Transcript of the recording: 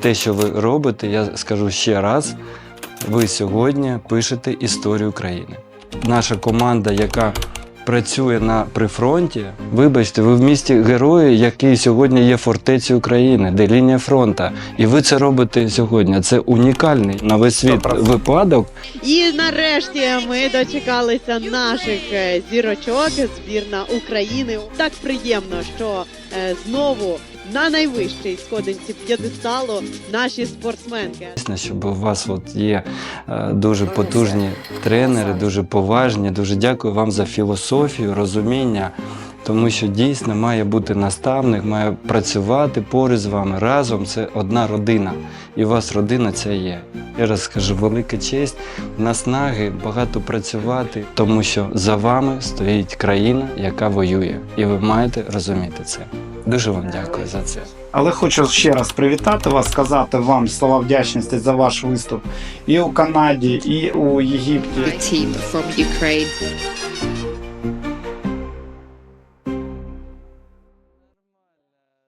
те, що ви робите, я скажу ще раз. Ви сьогодні пишете історію країни. Наша команда, яка працює на прифронті, вибачте, ви в місті герої, який сьогодні є фортецею України, де лінія фронта. І ви це робите сьогодні. Це унікальний на весь світ випадок. І нарешті ми дочекалися наших е, зірочок, збірна України. Так приємно, що е, знову на найвищій сходинці п'єдесталу наші спортсменки. Дійсно, щоб у вас от є е, дуже потужні тренери, дуже поважні. Дуже дякую вам за філософію, розуміння. Тому що дійсно має бути наставник, має працювати поруч з вами разом. Це одна родина, і у вас родина ця є. Я раз скажу, велика честь, наснаги, багато працювати, тому що за вами стоїть країна, яка воює, і ви маєте розуміти це. Дуже вам дякую за це. Але хочу ще раз привітати вас, сказати вам слова вдячності за ваш виступ і у Канаді, і у Єгипті. team from Ukraine.